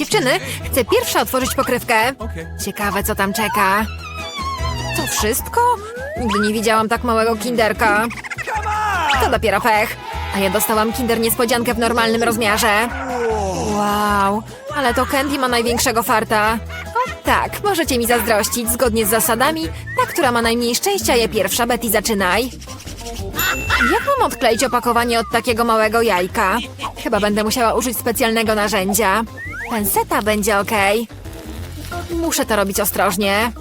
Dziewczyny, chcę pierwsza otworzyć pokrywkę. Ciekawe, co tam czeka. To wszystko? Nigdy nie widziałam tak małego kinderka. To dopiero pech. A ja dostałam kinder niespodziankę w normalnym rozmiarze. Wow, ale to Candy ma największego farta. O tak, możecie mi zazdrościć. Zgodnie z zasadami, ta, która ma najmniej szczęścia, je pierwsza. Betty, zaczynaj. Jak mam odkleić opakowanie od takiego małego jajka? Chyba będę musiała użyć specjalnego narzędzia. Penseta będzie ok. Muszę to robić ostrożnie.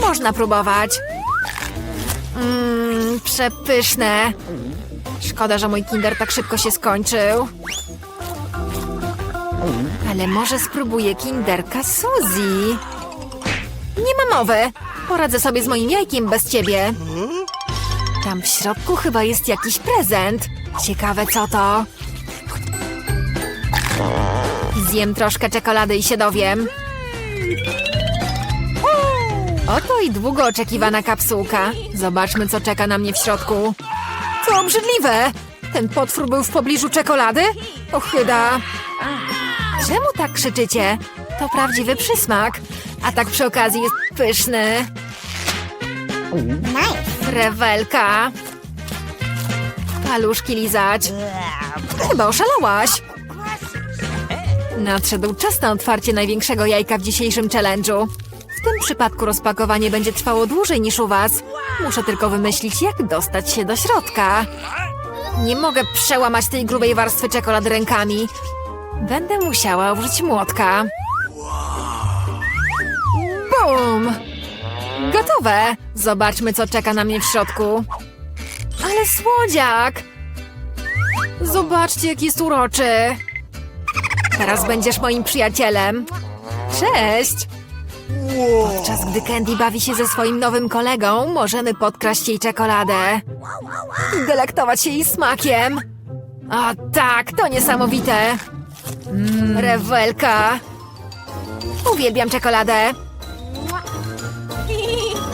Można próbować. Mmm, przepyszne. Szkoda, że mój kinder tak szybko się skończył. Ale może spróbuję kinderka Suzy. Nie ma mowy. Poradzę sobie z moim jajkiem bez ciebie. Tam w środku chyba jest jakiś prezent. Ciekawe co to. Zjem troszkę czekolady i się dowiem. Oto i długo oczekiwana kapsułka. Zobaczmy, co czeka na mnie w środku. To obrzydliwe! Ten potwór był w pobliżu czekolady? Ochyda. Czemu tak krzyczycie? To prawdziwy przysmak. A tak przy okazji jest pyszny. Rewelka. Paluszki lizać. Chyba oszalałaś. Nadszedł czas na otwarcie największego jajka w dzisiejszym challenge'u. W tym przypadku rozpakowanie będzie trwało dłużej niż u was. Muszę tylko wymyślić, jak dostać się do środka. Nie mogę przełamać tej grubej warstwy czekolady rękami. Będę musiała użyć młotka. Bum! Gotowe! Zobaczmy, co czeka na mnie w środku. Ale słodziak! Zobaczcie, jaki jest uroczy. Teraz będziesz moim przyjacielem. Cześć! Podczas gdy Candy bawi się ze swoim nowym kolegą, możemy podkraść jej czekoladę. I delektować się jej smakiem. O tak, to niesamowite. Mm, rewelka. Uwielbiam czekoladę.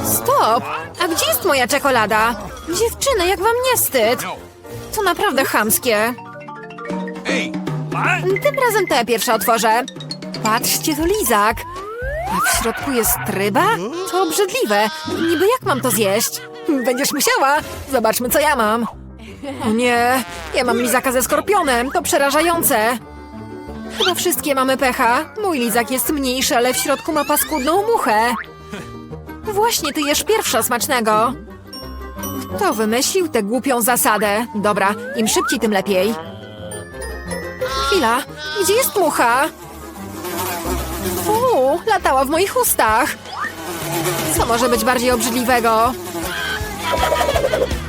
Stop! A gdzie jest moja czekolada? Dziewczyny, jak wam nie wstyd? To naprawdę chamskie. What? Tym razem tę pierwsza otworzę. Patrzcie, to lizak. A w środku jest ryba? To obrzydliwe. Niby jak mam to zjeść? Będziesz musiała. Zobaczmy, co ja mam. O nie, ja mam lizaka ze skorpionem. To przerażające. Chyba wszystkie mamy pecha. Mój lizak jest mniejszy, ale w środku ma paskudną muchę. Właśnie, ty jesz pierwsza smacznego. Kto wymyślił tę głupią zasadę? Dobra, im szybciej, tym lepiej. Chwila, gdzie jest mucha? Fu, latała w moich ustach. Co może być bardziej obrzydliwego?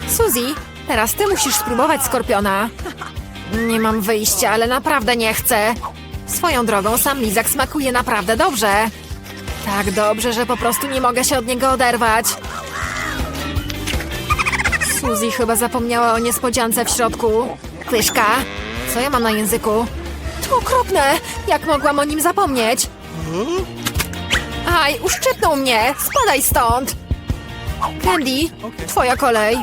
Suzy, teraz ty musisz spróbować skorpiona. Nie mam wyjścia, ale naprawdę nie chcę. Swoją drogą sam lizak smakuje naprawdę dobrze. Tak dobrze, że po prostu nie mogę się od niego oderwać. Suzy chyba zapomniała o niespodziance w środku. Pyszka, co ja mam na języku? To okropne! Jak mogłam o nim zapomnieć? Aj, uszczypnął mnie! Spadaj stąd! Candy, twoja kolej.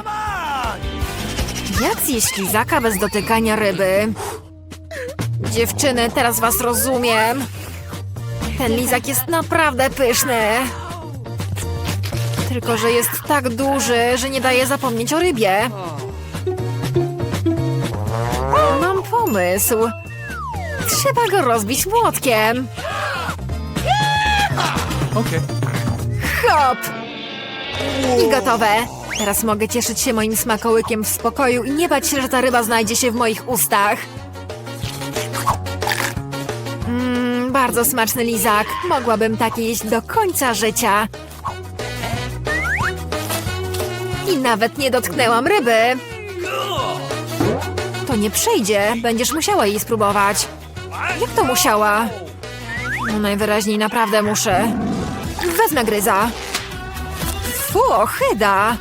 Jak zjeść lizaka bez dotykania ryby? Dziewczyny, teraz was rozumiem. Ten lizak jest naprawdę pyszny. Tylko, że jest tak duży, że nie daje zapomnieć o rybie. Mam pomysł. Trzeba go rozbić młotkiem. Okay. Hop! I gotowe. Teraz mogę cieszyć się moim smakołykiem w spokoju i nie bać się, że ta ryba znajdzie się w moich ustach. Mmm, bardzo smaczny lizak. Mogłabym takie jeść do końca życia. I nawet nie dotknęłam ryby. Nie przejdzie. Będziesz musiała jej spróbować. Jak to musiała? No najwyraźniej naprawdę muszę. Wezmę gryza. Fu, ochyda.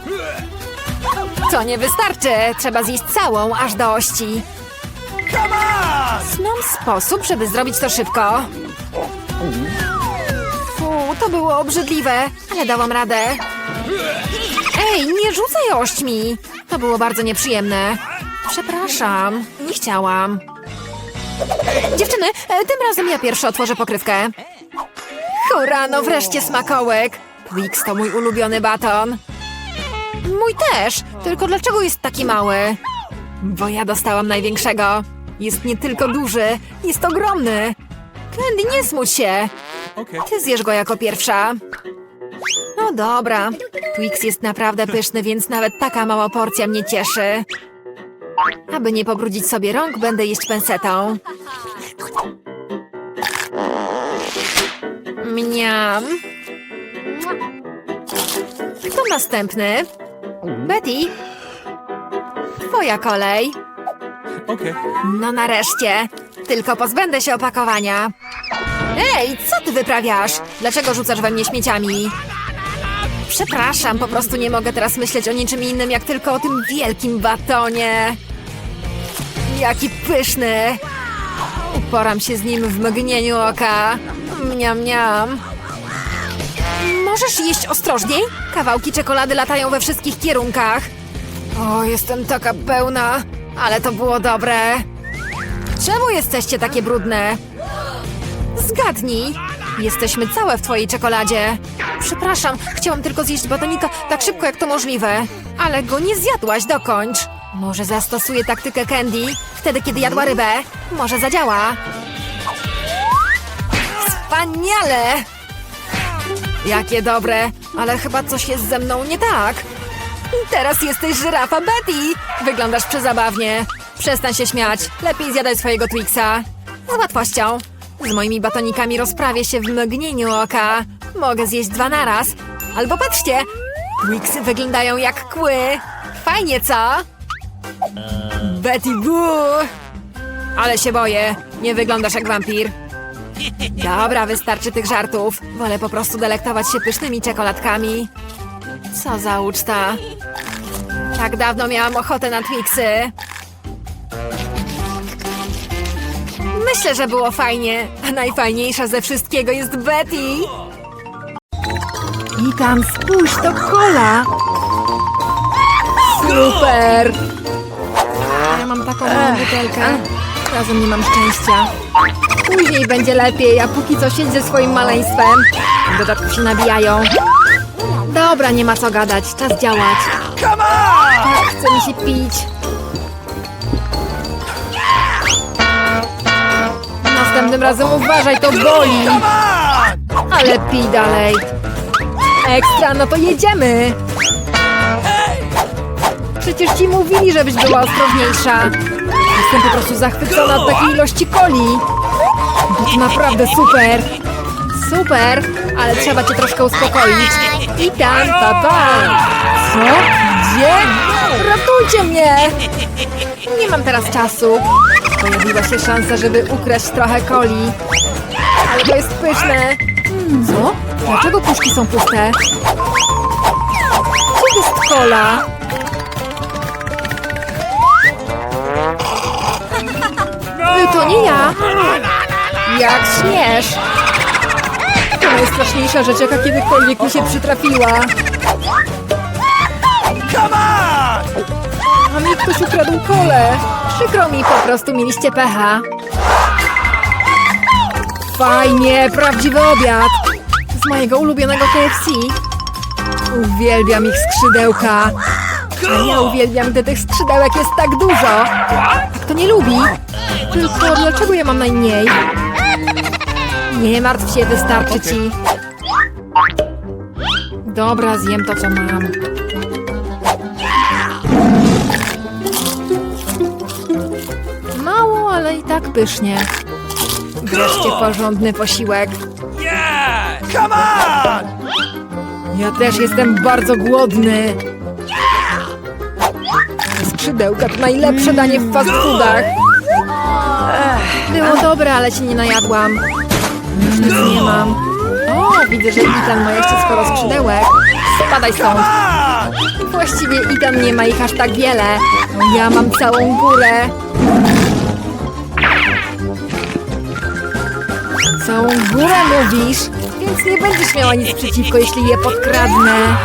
To nie wystarczy. Trzeba zjeść całą, aż do ości. Znam sposób, żeby zrobić to szybko. Fu, to było obrzydliwe, ale dałam radę. Ej, nie rzucaj ośćmi. To było bardzo nieprzyjemne. Przepraszam, nie chciałam. Dziewczyny, e, tym razem ja pierwszy otworzę pokrywkę. Hurra, no wreszcie smakołek. Twix to mój ulubiony baton. Mój też, tylko dlaczego jest taki mały? Bo ja dostałam największego. Jest nie tylko duży, jest ogromny. Candy, nie smuć się. Ty zjesz go jako pierwsza. No dobra. Twix jest naprawdę pyszny, więc nawet taka mała porcja mnie cieszy. Aby nie pobrudzić sobie rąk, będę jeść pensetą. Mniam. Kto następny? Betty? Twoja kolej. Okay. No nareszcie. Tylko pozbędę się opakowania. Ej, co ty wyprawiasz? Dlaczego rzucasz we mnie śmieciami? Przepraszam, po prostu nie mogę teraz myśleć o niczym innym, jak tylko o tym wielkim batonie. Jaki pyszny! Uporam się z nim w mgnieniu oka. Mniam, mniam. Możesz jeść ostrożniej? Kawałki czekolady latają we wszystkich kierunkach. O, jestem taka pełna, ale to było dobre. Czemu jesteście takie brudne? Zgadnij. Jesteśmy całe w twojej czekoladzie. Przepraszam, chciałam tylko zjeść batonika tak szybko jak to możliwe. Ale go nie zjadłaś, dokończ. Może zastosuję taktykę Candy, wtedy kiedy jadła rybę. Może zadziała. Wspaniale! Jakie dobre, ale chyba coś jest ze mną nie tak. Teraz jesteś żyrafa Betty! Wyglądasz przezabawnie. Przestań się śmiać. Lepiej zjadaj swojego Twixa. Z łatwością. Z moimi batonikami rozprawię się w mgnieniu oka. Mogę zjeść dwa naraz. Albo patrzcie, Twixy wyglądają jak kły. Fajnie, co? Betty Boo! Ale się boję. Nie wyglądasz jak wampir. Dobra, wystarczy tych żartów. Wolę po prostu delektować się pysznymi czekoladkami. Co za uczta. Tak dawno miałam ochotę na Twixy. Myślę, że było fajnie, a najfajniejsza ze wszystkiego jest Betty. I tam spójrz, to kola. Super. Ja mam taką małą butelkę. Razem nie mam szczęścia. Później będzie lepiej, a póki co siedź ze swoim maleństwem. W dodatku się nabijają. Dobra, nie ma co gadać, czas działać. Come on! Tak, chce mi się pić. Następnym razem uważaj, to boli. Ale pij dalej. Ekstra, no to jedziemy. Przecież ci mówili, żebyś była ostrożniejsza. Jestem po prostu zachwycona od takiej ilości coli. To naprawdę super. Super, ale trzeba cię troszkę uspokoić. I tam, pa, pa. Co? Gdzie? Ratujcie mnie! Nie mam teraz czasu. Pojawiła się szansa, żeby ukraść trochę coli. Ale to jest pyszne. Co? Dlaczego puszki są puste? Gdzie jest kola? Y, To nie ja. Jak śmiesz? To najstraszniejsza rzecz, jaka kiedykolwiek mi się przytrafiła. Come on! A mi ktoś ukradł kolę. Przykro mi, po prostu mieliście pecha. Fajnie, prawdziwy obiad. Z mojego ulubionego KFC. Uwielbiam ich skrzydełka. A ja uwielbiam, gdy tych skrzydełek jest tak dużo. A kto nie lubi? Tylko dlaczego ja mam najmniej? Nie martw się, wystarczy ci. Dobra, zjem to, co mam. Ale i tak pysznie. Wreszcie porządny posiłek. Yeah! Come on! Ja też jestem bardzo głodny. Skrzydełka to najlepsze danie w fast foodach. Ech, Było dobre, ale się nie najadłam. Już nic nie mam. O, widzę, że Ethan ma jeszcze sporo skrzydełek. Spadaj stąd. Właściwie Ethan nie ma ich aż tak wiele. Ja mam całą górę. Całą górę mówisz? Więc nie będziesz miała nic przeciwko, jeśli je podkradnę.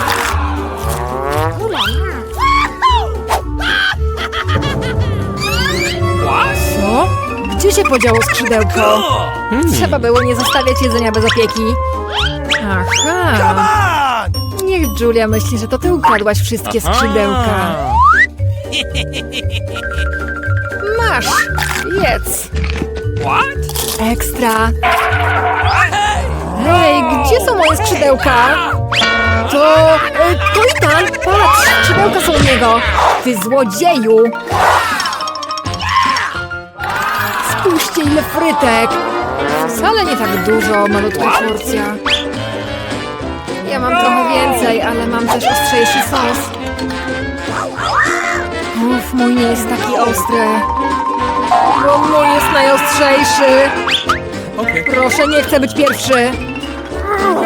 Co? Gdzie się podziało skrzydełko? Cool. Trzeba było nie zostawiać jedzenia bez opieki. Aha. Niech Julia myśli, że to ty ukradłaś wszystkie skrzydełka. Masz! Ekstra! Hej, gdzie są moje skrzydełka? To... e, To Itan! Patrz! Skrzydełka są u niego! Ty złodzieju! Spójrzcie ile frytek! Wcale nie tak dużo, malutka porcja. Ja mam trochę więcej, ale mam też ostrzejszy sos. Uf, mój nie jest taki ostry. Mój jest najostrzejszy. Okay. Proszę, nie chcę być pierwszy. No.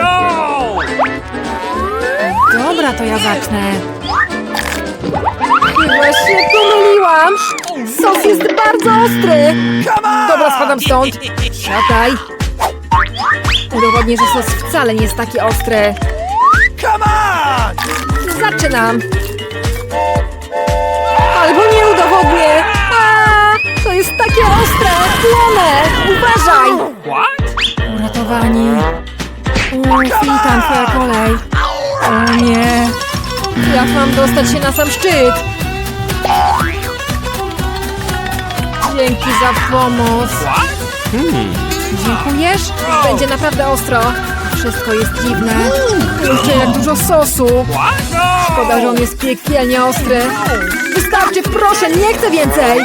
Dobra, to ja zacznę. Chyba się pomyliłam. Sos jest bardzo ostry. Dobra, spadam stąd. Siadaj. Udowodnię, że sos wcale nie jest taki ostry. Zaczynam. Takie ostre. Płonę. Uważaj. What? Uratowani. Uff, witam, twoja kolej. O nie. Jak mam dostać się na sam szczyt? Dzięki za pomoc. Dziękujesz? Będzie naprawdę ostro. Wszystko jest dziwne. Kurczę, jak dużo sosu. No. Szkoda, że on jest piekielnie ostry. Wystarczy, proszę, nie chcę więcej.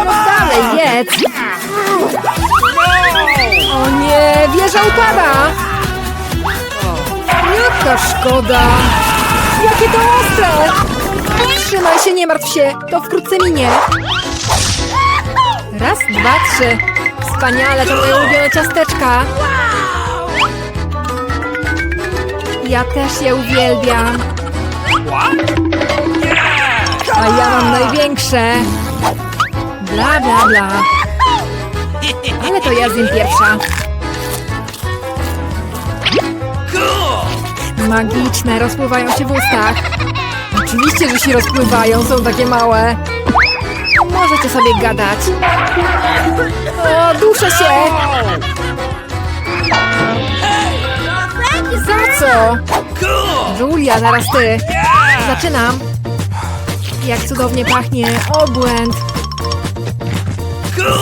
On. Dalej, jedz. No. O nie, wieża upada! Jaka szkoda! Jakie to ostre! Trzymaj się, nie martw się, to wkrótce minie. Raz, dwa, trzy. Wspaniale, to moje ulubione ciasteczka. Ja też je uwielbiam, a ja mam największe. Bla, bla, bla. Ale to ja zjem pierwsza. Magiczne, rozpływają się w ustach. Oczywiście, że się rozpływają, są takie małe. Możecie sobie gadać. O, duszę się! Za co? Julia, zaraz ty. Zaczynam. Jak cudownie pachnie. Obłęd.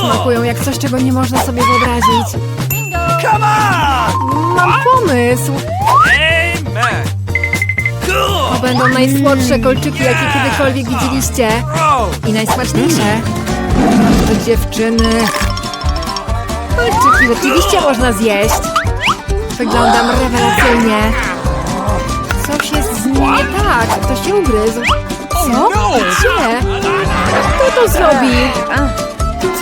Smakują jak coś, czego nie można sobie wyobrazić. Come on. Mam pomysł. Amen. To będą najsłodsze kolczyki, jakie kiedykolwiek widzieliście. I najsmaczniejsze. To dziewczyny. Kolczyki rzeczywiście można zjeść. Wyglądam rewelacyjnie. Coś jest z nim nie tak. Ktoś się ugryzł. Co? Gdzie? Kto to zrobił?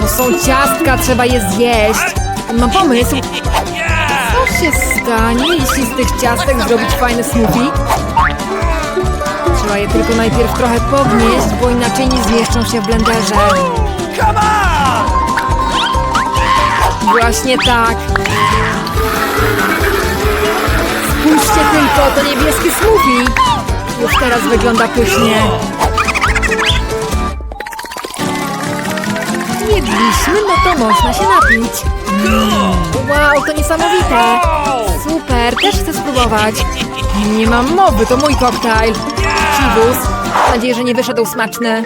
To są ciastka, trzeba je zjeść. Mam pomysł. Yeah. Co się stanie, jeśli z tych ciastek zrobić fajny smoothie? Trzeba je tylko najpierw trochę podnieść, bo inaczej nie zmieszczą się w blenderze. Właśnie tak. Spójrzcie tylko, to niebieskie smoothie. Już teraz wygląda pysznie. Jedliśmy, no to można się napić. Wow, to niesamowite. Super, też chcę spróbować. Nie mam mowy, to mój koktajl. Chibus. Mam nadzieję, że nie wyszedł smaczny.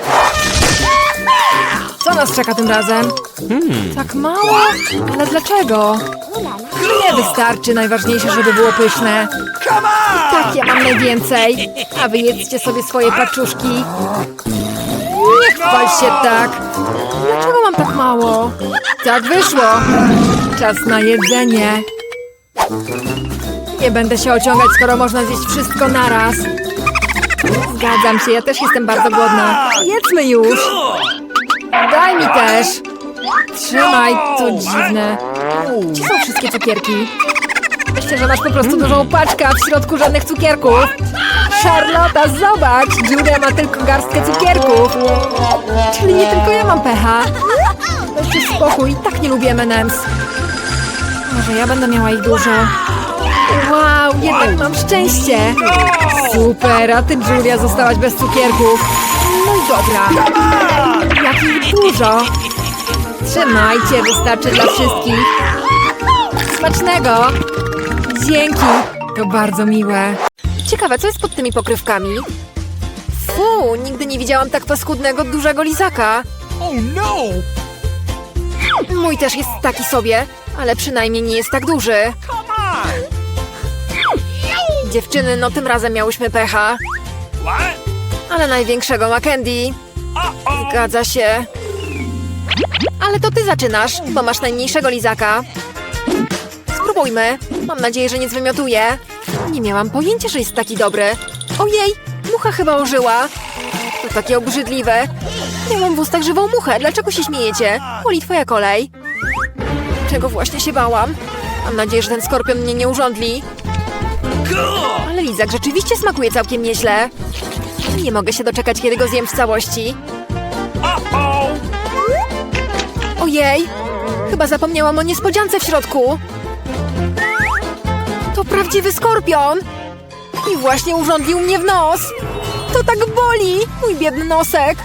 Co nas czeka tym razem? Tak mało? Ale dlaczego? Nie wystarczy, najważniejsze, żeby było pyszne. On. Tak, ja mam najwięcej. A wy jedzcie sobie swoje paczuszki. Nie chwal się tak. Dlaczego mam tak mało? Tak wyszło. Czas na jedzenie. Nie będę się ociągać, skoro można zjeść wszystko naraz. Zgadzam się, ja też jestem bardzo głodna. Jedzmy już. Daj mi też. Trzymaj, to dziwne. Gdzie są wszystkie cukierki? Myślę, że masz po prostu dużą paczkę, a w środku żadnych cukierków. Charlotta, zobacz! Julia ma tylko garstkę cukierków. Czyli nie tylko ja mam pecha. Dajcie spokój, tak nie lubię M&M's. Może ja będę miała ich dużo. Wow, jednak mam szczęście. Super, a ty, Julia, zostałaś bez cukierków. No i dobra. Jak ich dużo. Trzymajcie, wystarczy dla wszystkich. Smacznego! Dzięki! To bardzo miłe. Ciekawe, co jest pod tymi pokrywkami? Fu, nigdy nie widziałam tak paskudnego, dużego lizaka. Oh no! Mój też jest taki sobie, ale przynajmniej nie jest tak duży. Dziewczyny, no tym razem miałyśmy pecha. Ale największego ma Candy. Zgadza się. Ale to ty zaczynasz, bo masz najmniejszego lizaka. Spróbujmy. Mam nadzieję, że nie zwymiotuje. Nie miałam pojęcia, że jest taki dobry. Ojej, mucha chyba ożyła. To takie obrzydliwe. Miałam w ustach żywą muchę. Dlaczego się śmiejecie? Poli, twoja kolej. Czego właśnie się bałam? Mam nadzieję, że ten skorpion mnie nie urządli. Ale lizak rzeczywiście smakuje całkiem nieźle. Nie mogę się doczekać, kiedy go zjem w całości. Ojej! Chyba zapomniałam o niespodziance w środku. Prawdziwy skorpion! I właśnie urządlił mnie w nos! To tak boli! Mój biedny nosek!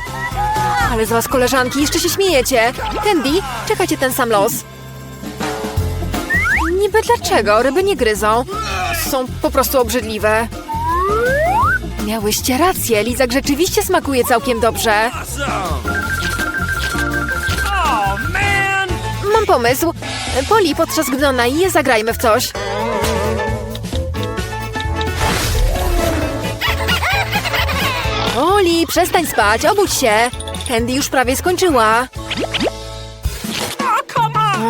Ale z was, koleżanki, jeszcze się śmiejecie. Candy, czekacie ten sam los. Niby dlaczego? Ryby nie gryzą. Są po prostu obrzydliwe. Miałyście rację, lizak rzeczywiście smakuje całkiem dobrze. Oh! Mam pomysł. Poli, podczas gdy ona je, zagrajmy w coś. Poli, przestań spać, obudź się. Candy już prawie skończyła.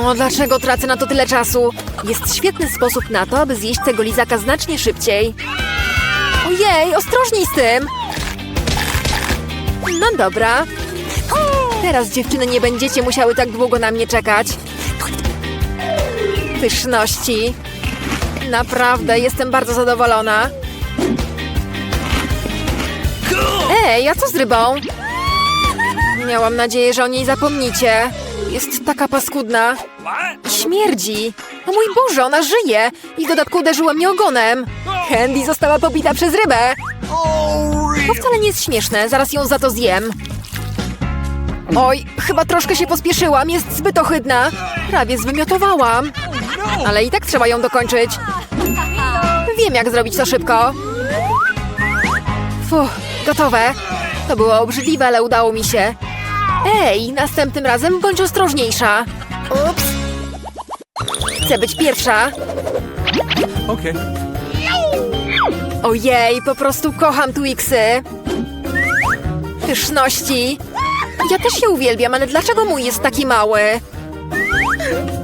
O, dlaczego tracę na to tyle czasu? Jest świetny sposób na to, aby zjeść tego lizaka znacznie szybciej. Ojej, ostrożniej z tym! No dobra. Teraz dziewczyny nie będziecie musiały tak długo na mnie czekać. Pyszności. Naprawdę, jestem bardzo zadowolona. Ej, a co z rybą? Miałam nadzieję, że o niej zapomnicie. Jest taka paskudna. What? Śmierdzi! O mój Boże, ona żyje! I w dodatku uderzyła mnie ogonem! Candy została pobita przez rybę! To wcale nie jest śmieszne, zaraz ją za to zjem. Oj, chyba troszkę się pospieszyłam, jest zbyt ohydna. Prawie zwymiotowałam, ale i tak trzeba ją dokończyć. Wiem, jak zrobić to szybko. Fuh, gotowe. To było obrzydliwe, ale udało mi się. Ej, następnym razem bądź ostrożniejsza. Ups. Chcę być pierwsza. Okay. Ojej, po prostu kocham Twixy. Pyszności. Ja też się uwielbiam, ale dlaczego mój jest taki mały?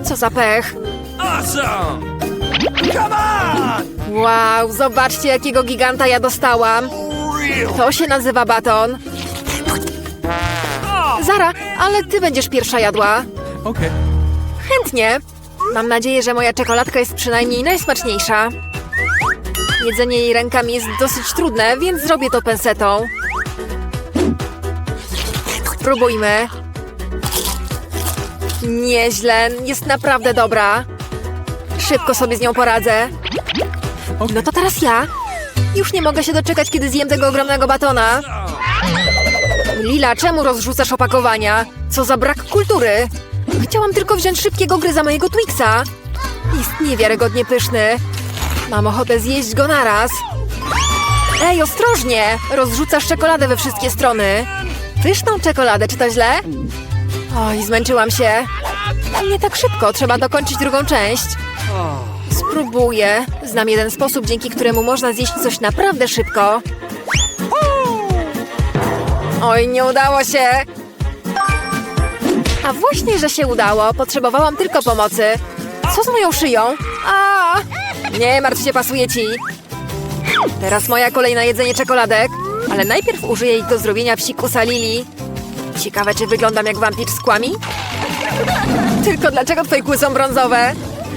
Co za pech. Awesome! Come on! Wow, zobaczcie jakiego giganta ja dostałam. To się nazywa baton. Zara, ale ty będziesz pierwsza jadła. okay. Chętnie. Mam nadzieję, że moja czekoladka jest przynajmniej najsmaczniejsza. Jedzenie jej rękami jest dosyć trudne, więc zrobię to pensetą. Spróbujmy. Nieźle, jest naprawdę dobra. Szybko sobie z nią poradzę. No to teraz ja. Już nie mogę się doczekać, kiedy zjem tego ogromnego batona. Lila, czemu rozrzucasz opakowania? Co za brak kultury! Chciałam tylko wziąć szybkiego gryza mojego Twixa. Jest niewiarygodnie pyszny. Mam ochotę zjeść go naraz. Ej, ostrożnie! Rozrzucasz czekoladę we wszystkie strony. Pyszną czekoladę, czy to źle? Oj, zmęczyłam się. Nie tak szybko, trzeba dokończyć drugą część. Spróbuję. Znam jeden sposób, dzięki któremu można zjeść coś naprawdę szybko. Oj, nie udało się. A właśnie, że się udało. Potrzebowałam tylko pomocy. Co z moją szyją? A! Nie martw się, pasuje ci. Teraz moja kolej na jedzenie czekoladek. Ale najpierw użyję ich do zrobienia psikusa Lili. Ciekawe, czy wyglądam jak wampir z kłami? Tylko dlaczego twoje kły są brązowe?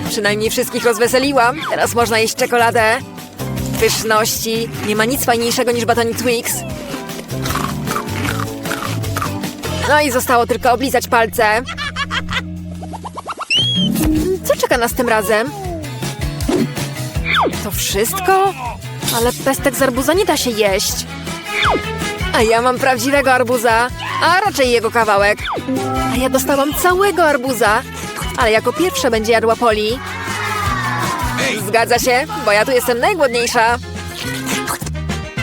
Przynajmniej wszystkich rozweseliłam. Teraz można jeść czekoladę. Pyszności. Nie ma nic fajniejszego niż batonik Twix. No i zostało tylko oblizać palce. Co czeka nas tym razem? To wszystko? Ale pestek z arbuza nie da się jeść. A ja mam prawdziwego arbuza. a raczej jego kawałek. A ja dostałam całego arbuza, ale jako pierwsza będzie jadła Poli. Zgadza się, bo ja tu jestem najgłodniejsza.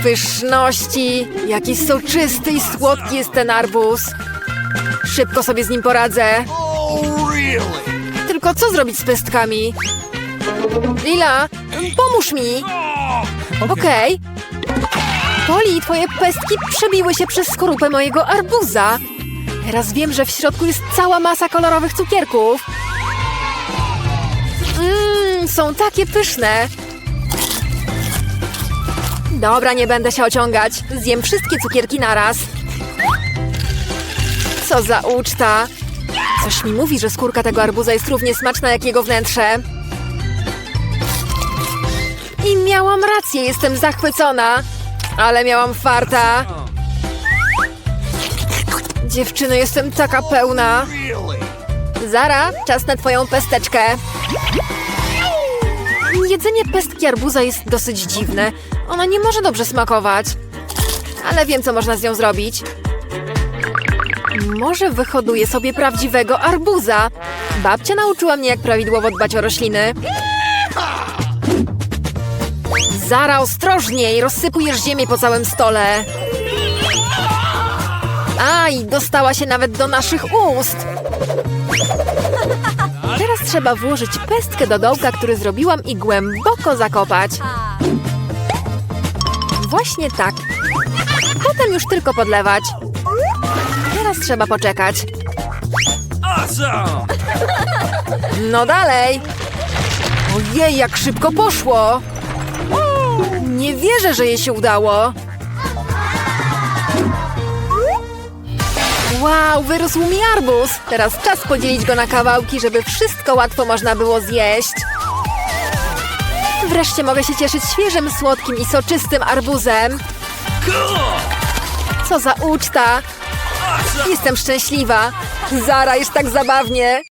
Pyszności! Jaki soczysty i słodki jest ten arbuz. Szybko sobie z nim poradzę. Oh? Tylko co zrobić z pestkami? Lila, pomóż mi! Oh, Okej. Poli, twoje pestki przebiły się przez skorupę mojego arbuza. Teraz wiem, że w środku jest cała masa kolorowych cukierków. Mmm, są takie pyszne. Dobra, nie będę się ociągać. Zjem wszystkie cukierki naraz. Co za uczta. Coś mi mówi, że skórka tego arbuza jest równie smaczna jak jego wnętrze. I miałam rację, jestem zachwycona. Ale miałam farta. Dziewczyno, jestem taka pełna. Zara, czas na twoją pesteczkę. Jedzenie pestki arbuza jest dosyć dziwne. Ona nie może dobrze smakować. Ale wiem, co można z nią zrobić. Może wyhoduję sobie prawdziwego arbuza. Babcia nauczyła mnie, jak prawidłowo dbać o rośliny. Zara, ostrożniej! Rozsypujesz ziemię po całym stole. Aj, dostała się nawet do naszych ust. Trzeba włożyć pestkę do dołka, który zrobiłam i głęboko zakopać. Właśnie tak. Potem już tylko podlewać. Teraz trzeba poczekać. No dalej. Ojej, jak szybko poszło. Nie wierzę, że jej się udało. Wow, wyrósł mi arbuz. Teraz czas podzielić go na kawałki, żeby wszystko łatwo można było zjeść. Wreszcie mogę się cieszyć świeżym, słodkim i soczystym arbuzem. Co za uczta. Jestem szczęśliwa. Zara, jest tak zabawnie.